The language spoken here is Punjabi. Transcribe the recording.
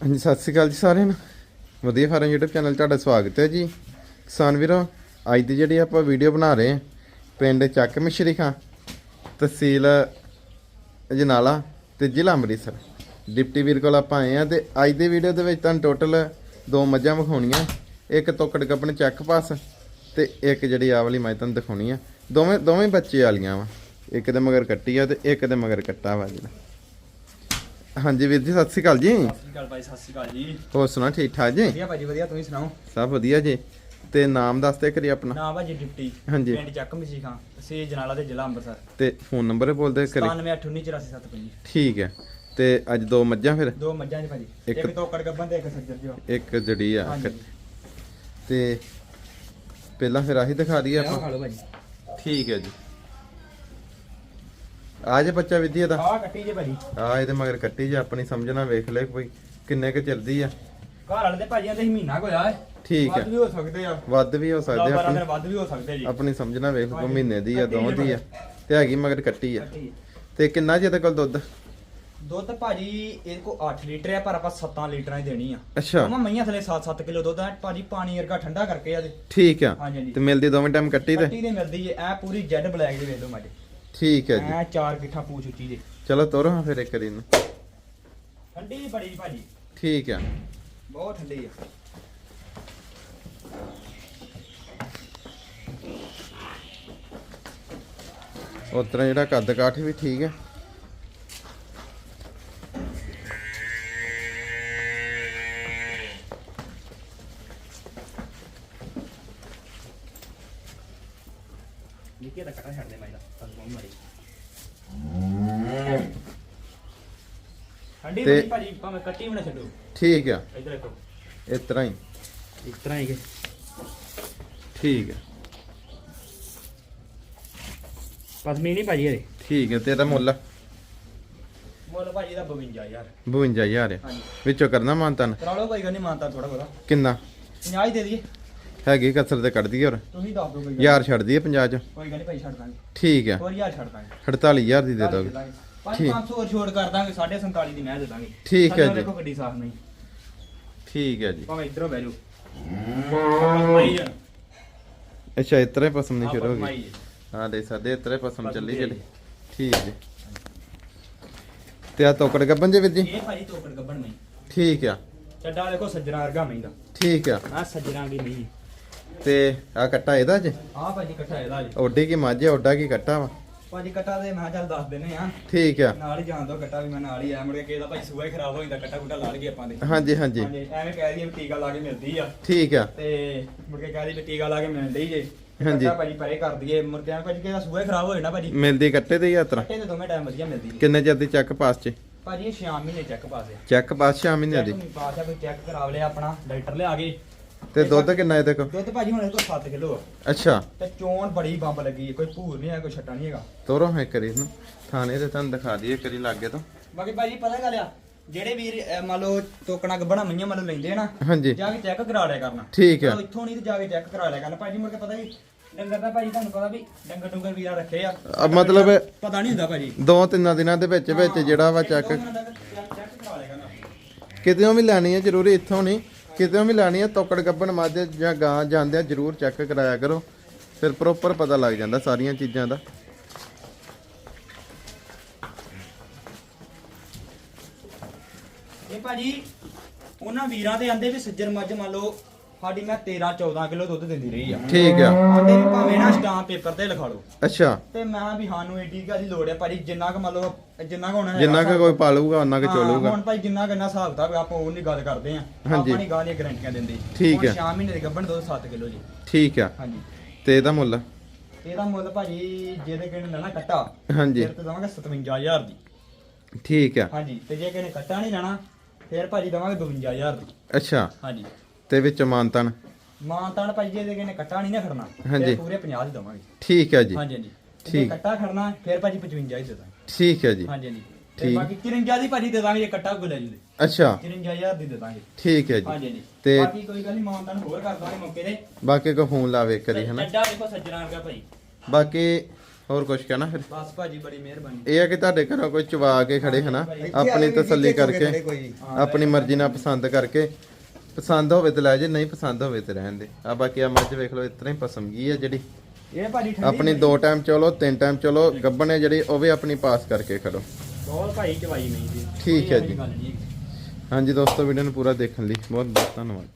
ਹਾਂਜੀ, ਸਤਿ ਸ਼੍ਰੀ ਅਕਾਲ ਜੀ ਸਾਰਿਆਂ ਨੂੰ। ਵਧੀਆ ਫਾਰਮ YouTube ਚੈਨਲ 'ਤੇ ਤੁਹਾਡਾ ਸਵਾਗਤ ਹੈ ਜੀ। ਕਿਸਾਨ ਵੀਰੋ, ਅੱਜ ਦੀ ਜਿਹੜੀ ਆਪਾਂ ਵੀਡੀਓ ਬਣਾ ਰਹੇ ਹਾਂ, ਪਿੰਡ ਚੱਕ ਮਿਸ਼ਰੀ ਖਾਂ, ਤਹਿਸੀਲ ਜਨਾਲਾ ਤੇ ਜ਼ਿਲ੍ਹਾ ਅੰਮ੍ਰਿਤਸਰ। ਡਿਪਟੀ ਵੀਰ ਕੋਲ ਆਪਾਂ ਆਏ ਆ ਤੇ ਅੱਜ ਦੀ ਵੀਡੀਓ ਦੇ ਵਿੱਚ ਤੁਹਾਨੂੰ ਟੋਟਲ ਦੋ ਮੱਝਾਂ ਵਿਖਾਉਣੀਆਂ, ਇੱਕ ਤੋਕੜ ਗੱਬਣ ਚੱਕ ਪਾਸ ਤੇ ਇੱਕ ਜਿਹੜੀ ਆ ਵਾਲੀ ਮੈਂ ਤੁਹਾਨੂੰ ਦਿਖਾਉਣੀ ਆ। ਦੋਵੇਂ ਦੋਵੇਂ ਬੱਚੇ ਵਾਲੀਆਂ ਵਾ। ਇੱਕ ਦੇ ਮਗਰ ਕੱਟੀ ਆ ਤੇ ਇੱਕ ਦੇ ਮਗਰ ਕੱਟਾ ਵਾ ਜਿਹੜਾ। ਹਾਂਜੀ ਵੀਰ ਜੀ ਸਤਿ ਸ਼੍ਰੀ ਅਕਾਲ ਜੀ। ਸਤਿ ਸ਼੍ਰੀ ਅਕਾਲ ਭਾਈ ਸਤਿ ਸ਼੍ਰੀ ਅਕਾਲ ਜੀ। ਹੋਰ ਸੁਣਾ ਠੀਕ ਠਾਕ ਜੀ? ਵਧੀਆ ਭਾਜੀ ਵਧੀਆ ਤੁਸੀਂ ਸੁਣਾਓ? ਸਭ ਵਧੀਆ ਜੀ। ਤੇ ਨਾਮ ਦੱਸ ਦੇ ਕਰੀ ਆਪਣਾ। ਨਾਮ ਭਾਜੀ ਡਿਪਟੀ ਹਾਂਜੀ। ਪਿੰਡ ਚੱਕ ਮਸੀ ਖਾਂ ਤਹਿਸੀਲ ਜਨਾਲਾ ਤੇ ਜ਼ਿਲ੍ਹਾ ਅੰਮ੍ਰਿਤਸਰ। ਤੇ ਫੋਨ ਨੰਬਰ ਬੋਲਦੇ ਕਰੀ। 9789847755 ਠੀਕ ਹੈ। ਤੇ ਅੱਜ ਦੋ ਮੱਝਾਂ ਫਿਰ? ਦੋ ਮੱਝਾਂ ਜੀ ਭਾਜੀ। ਇੱਕ- ਤੋਕੜ ਗੱਬਨ ਤੇ ਇੱਕ ਸੱਜਰ ਜੋ ਇੱਕ ਜਿਹੜੀ ਆ। ਤੇ ਪਹਿਲਾਂ ਫਿਰ ਆਹੀ ਦਿਖਾ ਦਈਏ ਆਪਾਂ। ਠੀਕ ਹੈ ਜੀ। ਆ ਜੇ ਬੱਚਾ ਵਿਧੀ ਦਾ ਆਹ ਕੱਟੀ ਜੇ ਭਾਜੀ। ਆ ਇਹਦੇ ਮਗਰ ਕੱਟੀ ਜੇ ਆਪਣੀ ਸਮਝਣਾ ਵੇਖ ਲੈ ਕੋਈ ਕਿੰਨੇ ਕੁ ਚਿਰਦੀ ਆ। ਘਰ ਵਾਲੇ ਦੇ ਭਾਜੀਆਂ ਤੇ ਮਹੀਨਾ ਕੋ ਹੈ। ਠੀਕ ਵੱਧ ਹੈ ਵੀ ਹੋ ਸਕਦੇ ਆ। ਵੱਧ ਵੀ ਹੋ ਸਕਦੇ 12 ਆਪਣੀ। ਦਿਨ ਵੱਧ ਵੀ ਹੋ ਸਕਦੇ ਜੀ। ਆਪਣੀ ਸਮਝਣਾ ਵੇਖ ਹਾਂਜੀ। ਮਹੀਨੇ ਦੀ ਆ ਕੱਟੀ ਦੋ ਜੇ ਆ। ਤੇ ਹੈਗੀ ਮਗਰ ਕੱਟੀ ਆ। ਕੱਟੀ। ਤੇ ਕਿੰਨਾ ਜੀ ਇਹਦੇ ਕੋਲ ਦੁੱਧ? ਦੁੱਧ ਭਾਜੀ ਇਹਦੇ ਕੋ 8 ਲੀਟਰ ਆ ਪਰ ਆਪਾਂ 7 ਲੀਟਰਾਂ ਹੀ ਦੇਣੀ ਆ। ਅੱਛਾ। ਮਮਾ ਮਈਆਂ ਥਲੇ 7-7 ਕਿਲੋ ਦੁੱਧ ਆ। ਭਾਜੀ ਪਾਣੀ ਵਰਗਾ ਠੰਡਾ ਕਰਕੇ ਆ ਤੇ ਠੀਕ ਆ। ਹਾਂਜੀ ਹਾਂਜੀ। ਤੇ ਮਿਲਦੀ ਦੋਵੇਂ ਟਾਈਮ ਕੱਟੀ ਤੇ? ਕੱਟੀ ਦੇ ਮਿਲਦੀ ਏ। ਐ ਪੂਰੀ ਜੈਡ ਬਲੈਕ ਦੀ ਵੇਖ ਲਓ ਮਾਜੇ ਠੀਕ ਹੈ ਜੀ। ਐ ਚਾਰ ਗਿੱਠਾ ਪੂਛ ਉੱਚੀ ਦੇ ਚਲੋ ਤੋਰੋ ਹਾਂ ਫਿਰ ਇੱਕ ਵਾਰੀ ਨੂੰ ਠੰਡੀ ਬੜੀ ਭਾਜੀ। ਠੀਕ ਆ ਬਹੁਤ ਠੰਡੀ ਆ। ਉਸ ਤਰ੍ਹਾਂ ਜਿਹੜਾ ਕੱਦ ਕਾਠ ਵੀ ਠੀਕ ਹੈ। ਠੰਡੀ ਤੇ- ਭਾਜੀ ਭਾਵੇਂ ਕੱਟੀ ਵੀ ਨਾ ਛੱਡੋ। ਠੀਕ ਆ। ਇੱਧਰ ਦੇਖੋ। ਇਸ ਤਰ੍ਹਾਂ ਹੀ। ਇਸ ਤਰ੍ਹਾਂ ਹੀ ਕਿ। ਠੀਕ ਹੈ ਪਸਮੀ ਨਹੀਂ ਭਾਜੀ ਇਹਦੇ ਠੀਕ ਹੈ ਤੇ ਇਹਦਾ ਮੁੱਲ? ਮੁੱਲ ਭਾਜੀ ਦਾ 52000 52000 ਹੈ ਹਾਂਜੀ। ਵਿੱਚੋਂ ਕਰਨਾ ਮਾਨਤਨ? ਕਰਾ ਲਓ ਗੱਲ ਨਹੀਂ ਮਾਨਤਾ ਥੋੜਾ ਬਹੁਤਾ। ਕਿੰਨਾ? 50 ਹੀ ਦੇ ਦਈਏ। ਹੈਗੀ ਕਸਰ ਤੇ ਕੱਢ ਦਈਏ ਹੋਰ। ਤੁਸੀਂ ਦੱਸ ਦਿਓ ਕੋਈ ਗੱਲ। ਯਾਰ ਛੱਡ ਦਈਏ 50 ਚ। ਕੋਈ ਗੱਲ ਨਹੀਂ ਭਾਈ ਛੱਡ ਦਾਂਗੇ। ਠੀਕ ਹੈ ਹੋਰ ਯਾਰ ਛੱਡ ਦਾਂਗੇ। 48000 ਦੀ ਦੇ ਦੋਗੇ। 500 ਹੋਰ ਛੋੜ ਕਰ ਦਾਂਗੇ 47 ਦੀ ਮੈਂ ਦੇ ਦਾਂਗੇ। ਠੀਕ ਹੈ ਜੀ। ਦੇਖੋ ਗੱਡੀ ਸਾਫ਼ ਨਹੀਂ। ਠੀਕ ਹੈ ਜੀ। ਭਾਵੇਂ ਇਧਰੋਂ ਬਹਿ ਜਾਓ। ਆ। ਅੱਛਾ ਹੀ ਪਸੰਦ ਨਹੀਂ ਸ਼ੁਰੂ ਹੋ ਗਈ। ਹਾਂ ਦੇ ਸਾਡੇ ਪਸੰਦ ਪਸੰਦ ਚੱਲੀ ਜਿਹੜੀ ਠੀਕ ਜੀ। ਤੇ ਆ ਤੋਕੜ ਗੱਬਨ ਜੇ ਵੀਰ ਜੀ? ਇਹ ਭਾਜੀ ਤੋਕੜ ਗੱਬਣ ਨਹੀਂ। ਠੀਕ ਆ। ਚੱਡਾ ਦੇਖੋ ਸੱਜਣਾ ਵਰਗਾ ਮਹਿੰਦਾ ਠੀਕ ਆ। ਆ ਸੱਜਣਾ ਦੀ ਨਹੀਂ। ਤੇ ਆ ਕੱਟਾ ਇਹਦਾ ਜੇ ਆ ਭਾਜੀ ਇਕੱਠਾ ਇਹਦਾ ਜੀ ਓਡੀ ਕੀ ਮੱਝ ਹੈ ਓਡਾ ਕੀ ਕੱਟਾ ਵਾ? ਭਾਜੀ ਕੱਟਾ ਦੇ ਮੈਂ ਕਿਹਾ ਚੱਲ ਦੱਸ ਦਿੰਨੇ ਆ ਠੀਕ ਆ। ਨਾਲ ਹੀ ਜਾਣ ਦੋ ਕੱਟਾ ਵੀ ਮੈਂ ਨਾਲ ਹੀ ਆ ਮੁੜ ਕੇ ਕਿਸੇ ਦਾ ਭਾਈ ਸੂਆ ਹੀ ਖਰਾਬ ਹੋ ਜਾਂਦਾ ਕੱਟਾ ਕੁੱਟਾ ਲਾ ਲਈਏ ਆਪਾਂ ਦੇ। ਹਾਂਜੀ ਹਾਂਜੀ। ਹਾਂਜੀ ਐਵੇਂ ਕਹਿ ਦਈਏ ਵੀ ਟੀਕਾ ਲਾ ਕੇ ਮਿਲਦੀ ਆ। ਠੀਕ ਆ। ਤੇ ਮੁੜ ਕੇ ਕਹਿ ਦਈਏ ਵੀ ਟੀਕਾ ਲਾ ਕੇ ਮਿਲ ਡਈ ਜੇ। ਹਾਂਜੀ। ਕੱਟਾ ਭਾਜੀ ਪਰੇ ਕਰ ਦਈਏ। ਮੁੜ ਕੇ ਐਵੇਂ ਭਾਜੀ ਕਿਸੇ ਦਾ ਸੂਆ ਹੀ ਖਰਾਬ ਹੋ ਜਾਣਾ ਭਾਜੀ। ਮਿਲਦੀ ਕੱਟੇ ਦੀ ਯਾਤਰਾ? ਕੱਟੇ ਦੇ ਦੋਵੇਂ ਟਾਈਮ ਵਧੀਆ ਮਿਲਦੀ ਜੀ। ਕਿੰਨੇ ਚਿਰ ਦੀ ਚੱਕ ਪਾਸ ਚ? ਭਾਜੀ ਇਹ 6 ਮਹੀਨੇ ਚੈੱਕ ਪਾਸ ਆ। ਚੱਕ ਪਾਸ 6 ਮਹੀਨਿਆਂ ਦੀ? ਚੈੱਕ ਪਾਸ ਆ ਕੋਈ ਚੈੱਕ ਕਰਾ ਲਿਆ ਆਪਣਾ ਡਾਕਟਰ ਲਿਆ ਗਏ ਤੇ ਦੁੱਧ ਕਿੰਨਾ ਇਹਦੇ ਕੋਲ? ਦੁੱਧ ਭਾਜੀ ਹੁਣ ਇਹਦੇ ਕੋਲ 7 ਕਿਲੋ ਆ। ਅੱਛਾ। ਤੇ ਚੋਣ ਬੜੀ ਬੰਬ ਲੱਗੀ ਹੈ ਕੋਈ ਭੂਰ ਨਹੀਂ ਹੈ ਕੋਈ ਛੱਟਾ ਨਹੀਂ ਹੈਗਾ। ਤੋਰੋ ਹੈ ਕਰੀ ਇਹਨੂੰ ਥਾਣੇ ਤੇ ਤੁਹਾਨੂੰ ਦਿਖਾ ਦਈਏ ਕਰੀ ਲੱਗੇ ਤੋਂ। ਬਾਕੀ ਭਾਜੀ ਪਤਾ ਗੱਲ ਆ ਜਿਹੜੇ ਵੀਰ ਅਹ, ਮੰਨ ਲਓ ਟੋਕਣਾ ਗੱਬਣਾ ਮਈਆਂ ਮੰਨ ਲਓ ਲੈਂਦੇ ਆ ਨਾ ਹਾਂਜੀ। ਜਾ ਕੇ ਚੈੱਕ ਕਰਾ ਲਿਆ ਕਰਨਾ। ਠੀਕ ਆ। ਇੱਥੋਂ ਨਹੀਂ ਤੇ ਜਾ ਕੇ ਚੈੱਕ ਕਰਾ ਲਿਆ ਕਰਨਾ। ਭਾਜੀ ਮੁੜ ਕੇ ਪਤਾ ਹੀ ਡੰਗਰ ਦਾ ਭਾਜੀ ਤੁਹਾਨੂੰ ਪਤਾ ਵੀ ਡੰਗਰ ਡੰਗਰ ਵੀਰਾ ਰੱਖੇ ਆ। ਮਤਲਬ ਪਤਾ ਨਹੀਂ ਹੁੰਦਾ ਭਾਜੀ। ਦੋ ਤਿੰਨਾਂ ਦਿਨਾਂ ਦੇ ਵਿੱਚ ਵਿੱਚ ਜਿਹੜਾ ਵਾ ਚੱਕ ਚੈੱਕ ਕਰਾ ਲਿਆ ਕਰਨਾ। ਕਿਤੇੋਂ ਵੀ ਲੈਣੀ ਹੈ ਜ਼ਰੂਰੀ ਇੱਥੋਂ ਨਹੀਂ। ਕਿਤੇੋਂ ਵੀ ਲੈਣੀ ਹੈ ਤੋਕੜ ਗੱਬਣ ਮੱਝ ਜਾਂ ਗਾਂ ਜਾਂਦੇ ਆ, ਜ਼ਰੂਰ ਚੈੱਕ ਕਰਾਇਆ ਕਰੋ। ਫਿਰ ਪ੍ਰੋਪਰ ਪਤਾ ਲੱਗ ਜਾਂਦਾ ਸਾਰੀਆਂ ਚੀਜ਼ਾਂ ਦਾ। ਇਹ ਭਾਜੀ, ਉਹਨਾਂ ਵੀਰਾਂ ਦੇ ਆਂਦੇ ਵੀ ਸੱਜਰ ਮੱਝ ਮੰਨ ਲਓ ਸਾਡੀ ਮੈਂ 13 14 ਕਿਲੋ ਦੁੱਧ ਦਿੰਦੀ ਰਹੀ ਆ। ਠੀਕ ਆ। ਆਂਦੇ ਵੀ ਭਾਵੇਂ ਨਾ ਸਟਾਂਪ ਪੇਪਰ ਤੇ ਲਿਖਾ ਲਓ। ਅੱਛਾ। ਤੇ ਮੈਂ ਵੀ ਸਾਨੂੰ ਏਡੀ ਕਾਦੀ ਲੋੜ ਹੈ ਭਾਜੀ ਜਿੰਨਾ ਕੁ ਮੰਨ ਲਓ ਜਿੰਨਾ ਕੁ ਹੋਣਾ ਜਿੰਨਾ ਕੁ ਕੋਈ ਪਾਲੂਗਾ ਉਹਨਾਂ ਕੁ ਚੋਲੂਗਾ। ਹੁਣ ਭਾਈ ਜਿੰਨਾ ਕਿੰਨਾ ਹਿਸਾਬ ਕਿਤਾਬ ਆਪਾਂ ਉਹ ਨਹੀਂ ਗੱਲ ਕਰਦੇ ਆ। ਆਪਾਂ ਨਹੀਂ ਗਾਂ ਦੀਆਂ ਗਰੰਟੀਆਂ ਦਿੰਦੇ। ਠੀਕ ਹੈ। ਸ਼ਾਮ ਮਹੀਨੇ ਦੇ ਗੱਭਣ ਦੁੱਧ 7 ਕਿਲੋ ਜੀ। ਠੀਕ ਆ। ਹਾਂਜੀ। ਤੇ ਇਹਦਾ ਮੁੱਲ? ਇਹਦਾ ਮੁੱਲ ਭਾਜੀ ਜਿਹਦੇ ਕਿਹਨੇ ਲੈਣਾ ਕੱਟਾ ਹਾਂਜੀ। ਫਿਰ ਤੇ ਦਵਾਂਗੇ 57000 ਦੀ। ਠੀਕ ਆ। ਹਾਂਜੀ ਤੇ ਜੇ ਕਿਹਨੇ ਕੱਟਾ ਨਹੀਂ ਲੈਣਾ ਫਿਰ ਭਾਜੀ ਦਵਾਂਗੇ 52000 ਦੀ। ਅੱਛਾ। ਹਾਂਜੀ। ਤੇ ਵਿੱਚ ਮਾਨਤਨ? ਮਾਂ ਤਾਣ ਭਾਜੀ ਜੇ ਕਿਹਨੇ ਕੱਟਾ ਨਹੀਂ ਨਾ ਖੜਨਾ? ਹਾਂਜੀ। ਪੂਰੇ 50 ਦੀ ਦਵਾਂਗੇ। ਠੀਕ ਆ ਜੀ। ਹਾਂਜੀ ਠੀਕ। ਕੱਟਾ ਖੜਨਾ ਫਿਰ ਭਾਜੀ 55 ਹੀ ਦੇ ਦਾਂਗੇ। ਠੀਕ ਹੈ ਜੀ। ਹਾਂਜੀ ਹਾਂਜੀ। ਤੇ ਠੀਕ। ਬਾਕੀ 53 ਦੀ ਭਾਜੀ ਦੇ ਦਾਂਗੇ ਜੇ ਕੱਟਾ ਕੋਈ ਲੈ ਜੂ ਦੇ ਅੱਛਾ। 53000 ਦੀ ਦੇ ਦਾਂਗੇ। ਠੀਕ ਹੈ ਜੀ। ਹਾਂਜੀ ਹਾਂਜੀ। ਤੇ- ਬਾਕੀ ਕੋਈ ਗੱਲ ਨਹੀਂ ਮਾਂ ਤਾਣ ਹੋਰ ਕਰ ਦਾਂਗੇ ਮੌਕੇ ਤੇ। ਬਾਕੀ ਕੋ ਫੋਨ ਲਾਵੇ ਕਰੀ ਹਨਾ? ਚੱਡਾ ਦੇਖੋ ਸੱਜਣਾ ਵਰਗਾ ਭਾਈ। ਬਾਕੀ ਹੋਰ ਕੁਝ ਕਹਿਣਾ ਫਿਰ? ਬਸ ਭਾਜੀ ਬੜੀ ਮਿਹਰਬਾਨੀ। ਇਹ ਆ ਕਿ ਤੁਹਾਡੇ ਘਰੋਂ ਕੋਈ ਚਵਾ ਕੇ ਖੜੇ ਹਨਾ? ਆਪਣੀ ਤਸੱਲੀ ਕਰਕੇ ਆਪਣੀ ਮਰਜ਼ੀ ਨਾਲ ਪਸੰਦ ਕਰਕੇ। ਪਸੰਦ ਹੋਵੇ ਤੇ ਲੈ ਜੇ ਨਹੀਂ ਪਸੰਦ ਹੋਵੇ ਤੇ ਰਹਿਣ ਦੇ। ਆ ਬਾਕੀ ਆ ਮੱਝ ਵੇਖ ਲਓ ਇਤਨਾ ਹੀ ਪਸੰਦ ਗਈ ਆ ਜਿਹੜੀ। ਇਹ ਭਾਜੀ ਠੰਡੀ ਆਪਣੀ ਦੋ ਟਾਈਮ ਚਲੋ ਤਿੰਨ ਟਾਈਮ ਚਲੋ ਗੱਬਣ ਹੈ ਜਿਹੜੀ ਉਹ ਵੀ ਆਪਣੀ ਪਾਸ ਕਰਕੇ ਖੜੋ। ਬਹੁਤ ਭਾਈ ਚਵਾਈ ਨਹੀਂ ਜੀ। ਠੀਕ ਹੈ ਜੀ। ਹਾਂਜੀ ਦੋਸਤੋ ਵੀਡੀਓ ਨੂੰ ਪੂਰਾ ਦੇਖਣ ਲਈ ਬਹੁਤ ਬਹੁਤ ਧੰਨਵਾਦ।